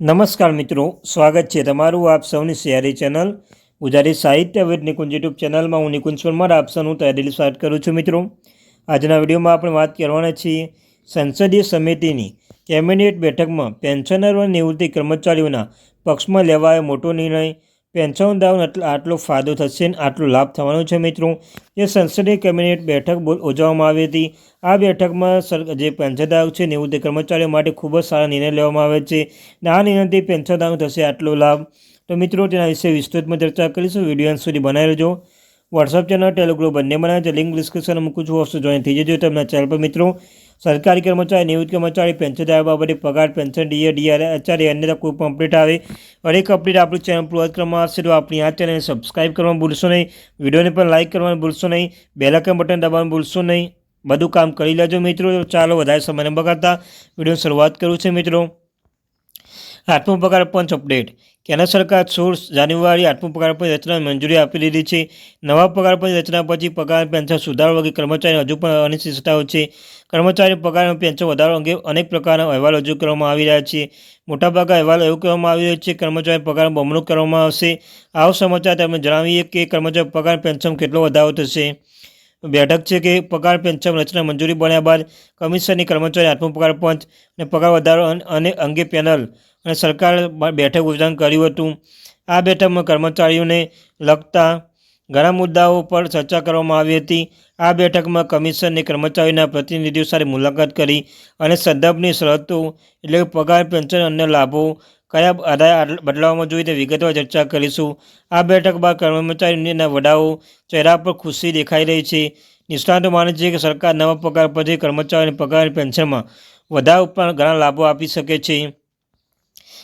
નમસ્કાર મિત્રો, સ્વાગત છે તમારું આપ સૌની સિયારી ચેનલ ગુજરાતી સાહિત્ય વિદ નિકુંજ યુટ્યુબ ચેનલમાં. હું નિકુંજ પરમાર, આપ સૌનું તૈયારી સ્વાગત કરું છું મિત્રો. આજના વિડીયોમાં આપણે વાત કરવાના છીએ સંસદીય સમિતિની કેબિનેટ બેઠકમાં પેન્શનરો અને નિવૃત્તિ કર્મચારીઓના પક્ષમાં લેવાયો મોટો નિર્ણય પેન્શનદારોને આટલો આટલો ફાયદો થશે અને આટલો લાભ થવાનો છે મિત્રો. જે સંસદીય કેબિનેટ બેઠક યોજવામાં આવી હતી. આ બેઠકમાં સર જે પેન્શનધારક છે નિવૃત્તિ કર્મચારીઓ માટે ખૂબ જ સારા નિર્ણય લેવામાં આવે છે. અને આ નિર્ણયથી પેન્શનધારક થશે આટલો લાભ. તો મિત્રો, તેના વિશે વિસ્તૃતમાં ચર્ચા કરીશું. વીડિયો અંત સુધી બનાવી રહેજો. વોટ્સઅપ ચેનલ ટેલિગ્રુપ બંને બનાવે છે. લિંક ડિસ્ક્રિપ્શનમાં મૂકું છું. વસ્તુ જોઈન થઈ જજો તેમના ચેનલ પર, મિત્રો. સરકારી કર્મચારી, નિવૃત્ત કર્મચારી પેન્શન પેન્શનદાર બાબતે પગાર પેન્શન ડીએ ડીઆર આચાર્ય અન્ય કોઈ પણ અપડેટ આવે. હરેક અપડેટ આપણી ચેનલ પર કરવામાં આવશે. તો આપણી આ ચેનલને સબસ્ક્રાઈબ કરવાનું ભૂલશો નહીં. વિડીયોને પણ લાઇક કરવાનું ભૂલશો નહીં. બેલાકન બટન દબાવવાનું ભૂલશો નહીં. બધું કામ કરી લેજો, મિત્રો. ચાલો વધારે સમય ન બગાડતા. વીડિયો શરૂઆત કરું છે, મિત્રો. આઠમો પગાર પંચ અપડેટ કેન્દ્ર સરકાર સોળ જાન્યુઆરી આઠમું પગાર પંચ રચના મંજૂરી આપી દીધી છે. નવા પગાર પંચ રચના પછી પગાર પેન્શન સુધારો વગેરે કર્મચારીઓ હજુ પણ અનિશ્ચિતતાઓ છે. કર્મચારી પગાર પેન્શન વધારો અંગે અનેક પ્રકારના અહેવાલ રજૂ કરવામાં આવી રહ્યા છે. મોટાભાગના અહેવાલ એવું કહેવામાં આવી રહ્યો છે કર્મચારી પગાર બમણું કરવામાં આવશે. આવો સમાચાર તમે જણાવીએ કે કર્મચારી પગાર પેન્શન કેટલો વધારો થશે? બેઠક છે કે પગાર પેન્શન રચના મંજૂરી બન્યા બાદ કમિશનની કર્મચારી આત્મ પગાર પંચ અને પગાર વધારો અને અંગે પેનલ અને સરકાર બેઠક ઉદ્ઘાટન કર્યું હતું. આ બેઠકમાં કર્મચારીઓને લગતા ઘણા મુદ્દાઓ પર ચર્ચા કરવામાં આવી હતી. આ બેઠકમાં કમિશનને કર્મચારીઓના પ્રતિનિધિઓ સાથે મુલાકાત કરી અને સંદર્ભની શરતો એટલે પગાર, પેન્શન અન્ય લાભો કયા આધારે બદલાવવામાં જોઈએ તે વિગતવાર ચર્ચા કરીશું. આ બેઠક બાદ કર્મચારીઓના વડાઓ ચહેરા પર ખુશી દેખાઈ રહી છે. નિષ્ણાતો માને છે કે સરકાર નવા પગાર પછી કર્મચારીઓને પગાર પેન્શનમાં વધારો પણ ઘણા લાભો આપી શકે છે.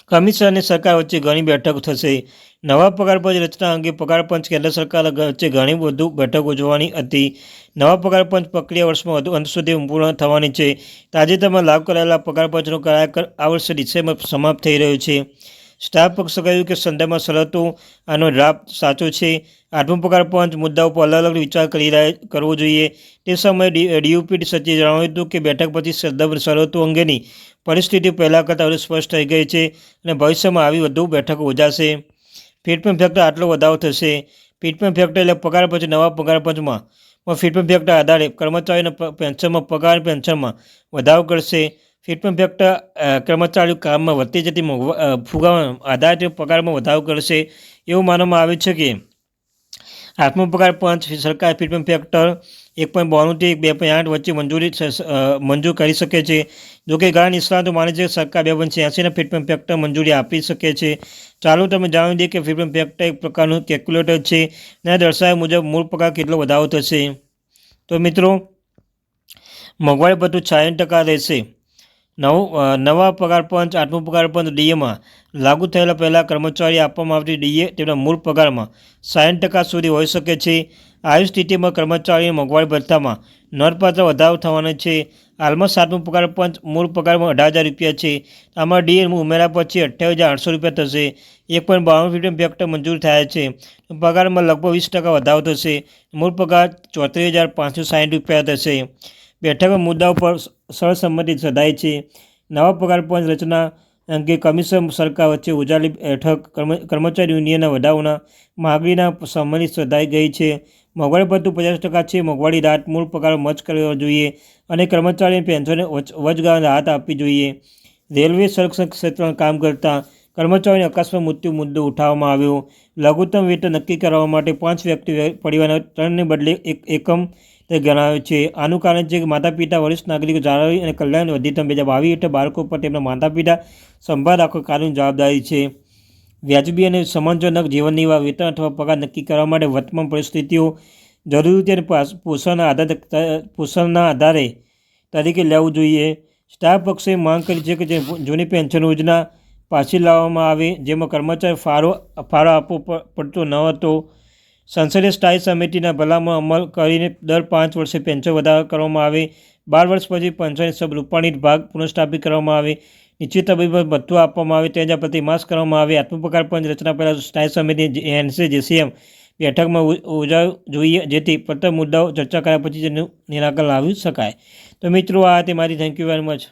કમિશન અને સરકાર વચ્ચે ઘણી બેઠક થશે. નવા પગારપંચ રચના અંગે પગારપંચ કેન્દ્ર સરકાર વચ્ચે ઘણી વધુ બેઠકો જોવાની હતી. નવા પગારપંચ પ્રક્રિયા વર્ષમાં વધુ અંત સુધી પૂર્ણ થવાની છે. તાજેતરમાં લાગુ કરાયેલા પગારપંચનો પંચનો આ વર્ષે ડિસેમ્બર સમાપ્ત થઈ રહ્યો છે. સ્ટાફ પક્ષે કહ્યું કે સંદર્ભમાં શરતો આનો ડ્રાફ્ટ સાચો છે. આઠમો પંચ મુદ્દા ઉપર અલગ અલગ વિચાર કરી રહ્યા કરવો જોઈએ. તે સમયે ડીયુપી સચિવે જણાવ્યું હતું કે બેઠક પછી સંદર્ભ શરતો અંગેની પરિસ્થિતિ પહેલાં કરતાં વધુ સ્પષ્ટ થઈ ગઈ છે અને ભવિષ્યમાં આવી વધુ બેઠકો યોજાશે. ફીટમેન્ટ ફેક્ટર આટલો વધારો થશે. ફીટમેન્ટ ફેક્ટર એટલે પગાર પંચ નવા પગાર પંચમાં. ફીટમેન્ટ ફેક્ટર આધારે કર્મચારીઓના પેન્શનમાં પગાર, પેન્શનમાં વધારો કરશે. ફિટમેન્ટ ફેક્ટર કર્મચારીઓ કામમાં વધતી જતી ફુગાવા આધારિત પગારમાં વધારો કરશે એવું માનવામાં આવે છે કે આઠમો પગાર પંચ સરકાર ફિટમેન્ટ ફેક્ટર એક પોઈન્ટ બોણુંથી બે પોઈન્ટ આઠ વચ્ચે મંજૂરી મંજૂર કરી શકે છે. જોકે ઘણા નિષ્ણાતો માને છે સરકાર બે પોઈન્ટ છ્યાસીના ફિટમેન્ટ ફેક્ટર મંજૂરી આપી શકે છે. ચાલો તમે જાણી દઈએ કે ફિટમેન્ટ ફેક્ટર એક પ્રકારનું કેલ્ક્યુલેટર છે અને દર્શાવ્યા મુજબ મૂળ પગાર કેટલો વધારો થશે. તો મિત્રો, મોંઘવારી બધું છાસઠ ટકા રહેશે. નવું નવા પગાર પંચ, આઠમું પગાર પંચ ડીએમાં લાગુ થયેલા પહેલાં કર્મચારી આપવામાં આવતી ડીએ તેમના મૂળ પગારમાં સાઠ ટકા સુધી હોઈ શકે છે. આવી સ્થિતિમાં કર્મચારીની મોંઘવારી ભથ્થામાં નોંધપાત્ર વધારો થવાનો છે. હાલમાં સાતમો પગાર પંચ મૂળ પગારમાં અઢાર હજાર રૂપિયા છે. આમાં ડીએ ઉમેરા પછી અઠ્યાવીસ હજાર આઠસો રૂપિયા થશે. એક પોઈન્ટ બાવન ફિફ્ટીન ફેક્ટર મંજૂર થયા છે. પગારમાં લગભગ વીસ ટકા વધારો થશે. મૂળ પગાર ચોત્રીસ હજાર પાંચસો સાઠ રૂપિયા થશે. બેઠકમાં મુદ્દાઓ પર સહસંમતિ સધાઈ છે. નવા પગાર પંચ રચના અંગે કમિશન સરકાર વચ્ચે ઉજાલી બેઠક કર્મચારી યુનિયનના વધારાના માગણીના સંબંધિત સધાઈ ગઈ છે. મોંઘવારી ભથ્થું પચાસ ટકા છે. મોંઘવારી રાહત મૂળ પગાર મચ કરવો જોઈએ અને કર્મચારીને પેન્શનને વચગાળા રાહત આપવી જોઈએ. રેલવે સંરક્ષણ ક્ષેત્રમાં કામ કરતા કર્મચારીઓને અકસ્માત મૃત્યુ મુદ્દો ઉઠાવવામાં આવ્યો. લઘુત્તમ વેતન નક્કી કરવા માટે પાંચ વ્યક્તિ પરિવારના ત્રણને બદલે એક, એકમ તે ગણાવે છે, આનું કારણ છે કે માતા પિતા વરિષ્ઠ નાગરિકો જાળવણી અને કલ્યાણ અધિનિયમ બે હજાર બાવીસ હેઠળ બાળકો પર તેમના માતા પિતા સંભાળ રાખવા કાનૂની જવાબદારી છે. વ્યાજબી અને સમાનજનક જીવનની વેતન અથવા પગાર નક્કી કરવા માટે વર્તમાન પરિસ્થિતિઓ જરૂરી અને પોષણના આધારે પોષણના આધારે તરીકે લેવું જોઈએ. સ્ટાફ પક્ષે માંગ કરી છે કે જે જૂની પેન્શન યોજના પાછી લાવવામાં આવે, જેમાં કર્મચારી ફાળો ફાળો આપવો પડતો ન હતો. સંસદીય સ્થાયી સમિતિના ભલામણ અમલ કરીને દર પાંચ વર્ષે પેન્શન વધારો કરવામાં આવે. બાર વર્ષ પછી પેન્શન સબ રૂપાણી ભાગ પુનઃસ્થાપિત કરવામાં આવે. નિશ્ચિત તબીબ ભથ્થું આપવામાં આવે. તેના પ્રતિ માસ કરવામાં આવે. આત્મપ્રકાર પંચ રચના પહેલાં સ્થાયી સમિતિ એનસી, જેસીએમ બેઠકમાં ઉજાવ જોઈએ. જેથી પ્રથમ મુદ્દાઓ ચર્ચા કર્યા પછી તેનું નિરાકરણ લાવી શકાય. તો મિત્રો, આ તે મારી. Thank you very much